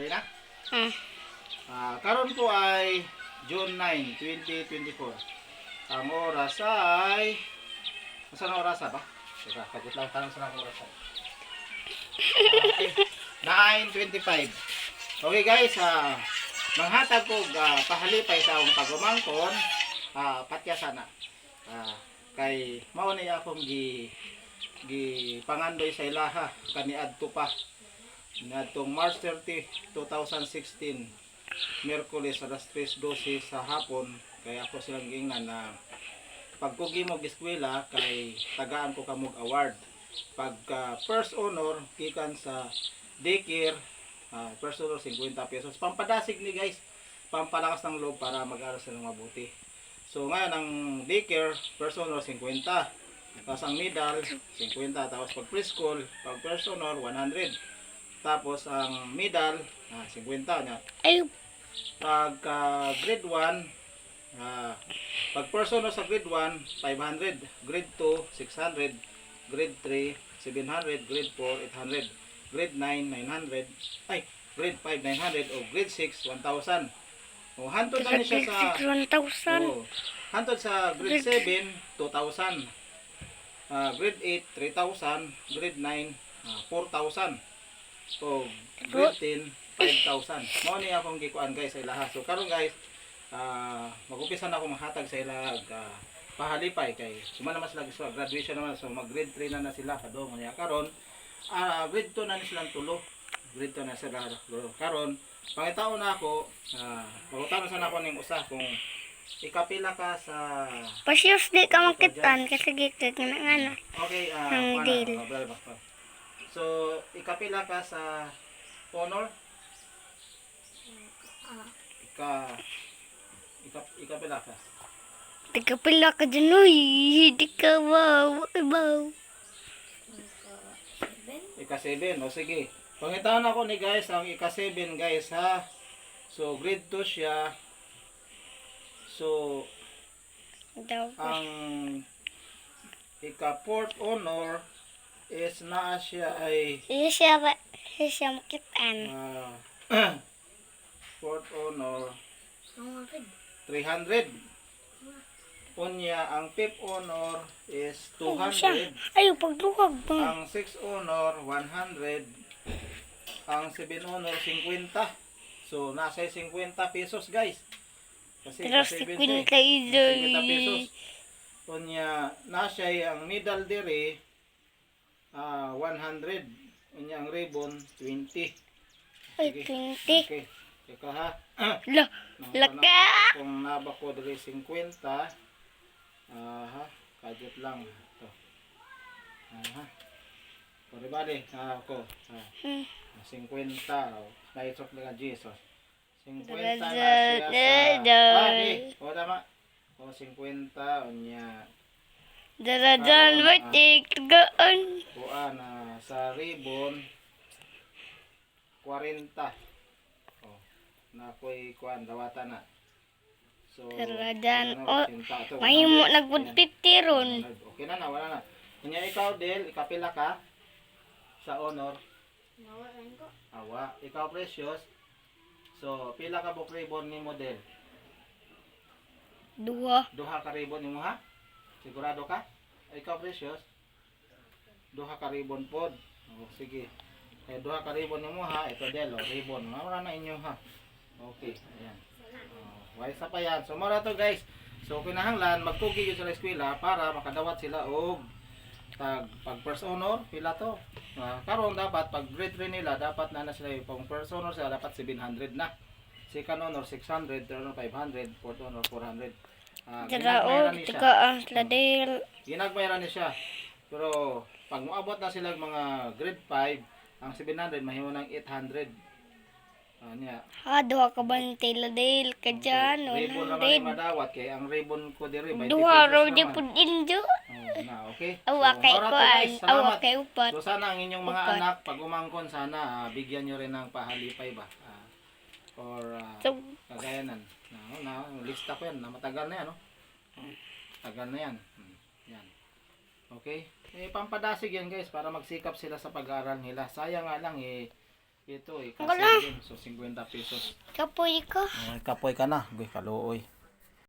Okay na? Hmm. Ah, karon po ay June 9, 2024. Ang oras ay Saan ang oras ba? Teka, kagut lang tanong saan ang oras ay. Ah, okay. 9.25 Okay guys, ah, manghatag ko uh, pahalipay sa akong pagumangkon, ah, patya sana. Ah, kay mao ni akong gi gi pangandoy sa ilaha kani adto pa niadtong March 30, 2016 Miyerkules alas 3.12 sa hapon kay ako silang giingnan na pagkugi mo eskwela kay tagaan ko kamog award. Pagka first honor gikan sa daycare ah, first honor 50 pesos. Pampadasig ni guys pampalakas ng loob para mag-aral sila mabuti. So ngayon ang daycare first honor 50 tapos ang middle 50 tapos pag preschool pag first honor 100 tapos ang middle ah, 50 na Ay, pagka grade 1 ah, pag person sa grade 1 500 grade 2 600 grade 3 700 grade 4 800 grade 9 900 ay grade 5 900 o grade 6 1000 o hantod na ni siya sa 1,000. oh, hantod sa grade 7 2000 ah, grade 8 3000 grade 9 ah, 4000 o 10 5,000 mo ni akong gikuan guys sa ilaha so karon guys ah mag-umpisa na ako mahatag sa ilag ah, pahalipay kay suma naman sila gusto graduation naman so mag grade 3 na na sila kadong niya karon ah grade 2 na ni silang tulo. Grade 2 na sila karon pangitaon na ako ah magutan sa nako ning usa kung ikapila ka sa Pasyos di ka makitan kasi gigtag na nga na. okay ah paano? deal. So ikapila ka sa honor ika ika ikapila ka Tagapila ka dyan, uy. Hindi ka wow. Wow. Ika 7. O sige. Pangitaan ako ni guys ang ika 7 guys ha. So grade 2 siya. So Daw. ang ika 4th honor is naa siya ay Iya siya ba? Iya siya makitan. ah, 4th honor 300. Unya ang 5th honor is Ano siya? 200. Ayaw, pagluwag mo. Ang 6 honor 100. Ang 7 honor 50. So nasa 50 pesos guys. Kasi Pero si 7 Queen siya eh. kayo 50 pesos. Unya nasa ang middle dire ah 100. Unya ang ribbon 20. Ay, Sige. 20. Okay. Teka ha. Lo, laka! Kung naba ko dire 50. Aha, kadit lang to. Aha. Everybody, ah ako. Ah, Hmm. 50 oh. Naitrok na Jesus. 50 na siya sa... Ah, di. O, tama. O, 50. Unya. Daradan, ba't ikagaan? Kuan na sa ribbon. 40. O. Na ako'y kuan, dawata na. So, Daradan. ano, Oh, to, Mahimo 100. nag-150 ron. Okay na na, wala na. Kunya ikaw, Del, ikapila ka sa honor. Awa. Ikaw, Precious. So, pila ka book ribbon ni model? Dua. Duha ka ribbon nimo ha? Sigurado ka? Ikaw, Precious. Duha ka ribbon pod. O, sige. Eh, duha ka ribbon nimo ha. Ito, Del, o, ribbon. Mara na inyo ha. Okay, ayan. Oh, why sa pa yan. So, mara to guys. So, kinahanglan, magkugi yun sa eskwela para makadawat sila og tag pag first honor pila to Ah, karon dapat pag grade 3 nila dapat na na sila pang first honor sila dapat 700 na second honor 600 third honor 500 fourth honor 400 Ah, ni siya tagaan, ladil. ginagmayran ni siya pero pag moabot na sila mga grade 5 ang 700 mahimo ng 800 Ah, niya Ha, duha ka bante, ladil. Ka dyan, ribbon naman yung 100. madawat kay ang ribbon ko diri 20 Duha raw di po injo. Oh, na, okay? Awa So, kay kuan. Awa kay upat. So sana ang inyong mga Upat. anak pag umangkon sana ah, bigyan nyo rin ng pahalipay ba? Ah, or ah, So, kagayanan. Na, na, lista ko yan. Na matagal na yan, no? Oh, tagal na yan. Hmm, yan. Okay? Eh, pampadasig yan guys para magsikap sila sa pag-aaral nila. Sayang nga lang eh, Ito, Wala. ikasin din. So, 50 pesos. Kapoy ko. Okay, kapoy ka na. Goy, kaluoy.